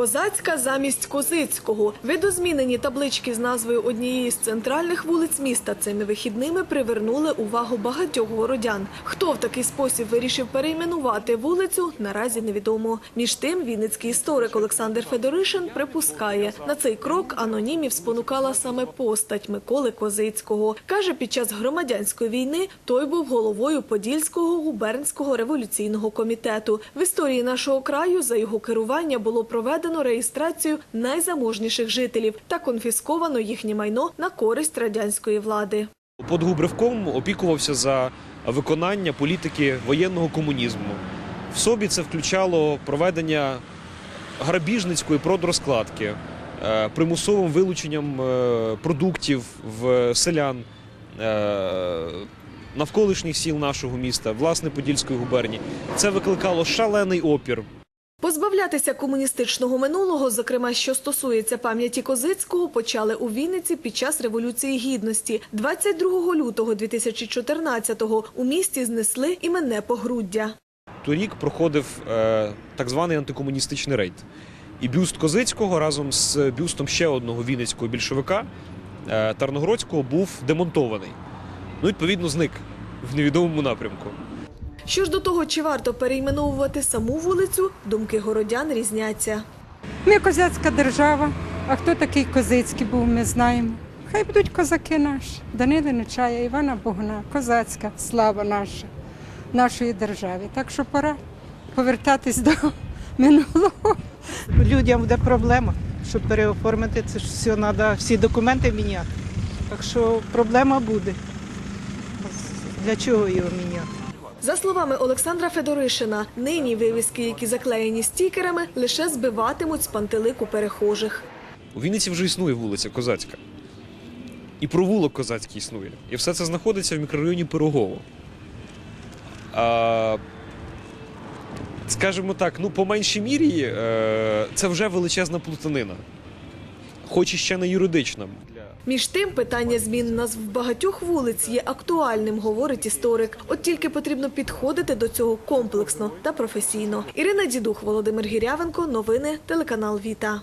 Козацька замість Козицького. Видозмінені таблички з назвою однієї з центральних вулиць міста цими вихідними привернули увагу багатьох городян. Хто в такий спосіб вирішив перейменувати вулицю, наразі невідомо. Між тим, вінницький історик Олександр Федоришин припускає, на цей крок анонімів спонукала саме постать Миколи Козицького. Каже, під час громадянської війни той був головою Подільського губернського революційного комітету. В історії нашого краю за його керування було проведено реєстрацію найзаможніших жителів та конфісковано їхнє майно на користь радянської влади. Подгубривком опікувався за виконання політики воєнного комунізму. В собі це включало проведення грабіжницької продрозкладки, е, примусовим вилученням е, продуктів в селян е, навколишніх сіл нашого міста, власне Подільської губернії. Це викликало шалений опір. Позбавлятися комуністичного минулого, зокрема, що стосується пам'яті Козицького, почали у Вінниці під час Революції Гідності. 22 лютого 2014-го у місті знесли іменне погруддя. Торік проходив е, так званий антикомуністичний рейд. І бюст Козицького разом з бюстом ще одного вінницького більшовика е, Тарногородського був демонтований. Ну, відповідно, зник в невідомому напрямку. Що ж до того, чи варто перейменовувати саму вулицю, думки городян різняться. Ми козацька держава. А хто такий Козицький був, ми знаємо. Хай будуть козаки наші. Данили Нечая, Івана Богуна, козацька слава наша, нашої держави. Так що пора повертатись до минулого. людям буде проблема, щоб переоформити. Це ж все треба, всі документи міняти. Так що проблема буде. Для чого його міняти? За словами Олександра Федоришина, нині вивіски, які заклеєні стікерами, лише збиватимуть з пантелику перехожих. У Вінниці вже існує вулиця Козацька. І провулок Козацький існує. І все це знаходиться в мікрорайоні Пирогово. А, скажімо так, ну, по меншій мірі, е, це вже величезна плутанина. Хоч і ще не юридична. Між тим, питання змін назв багатьох вулиць є актуальним, говорить історик. От тільки потрібно підходити до цього комплексно та професійно. Ірина Дідух, Володимир Гірявенко, новини, телеканал Віта.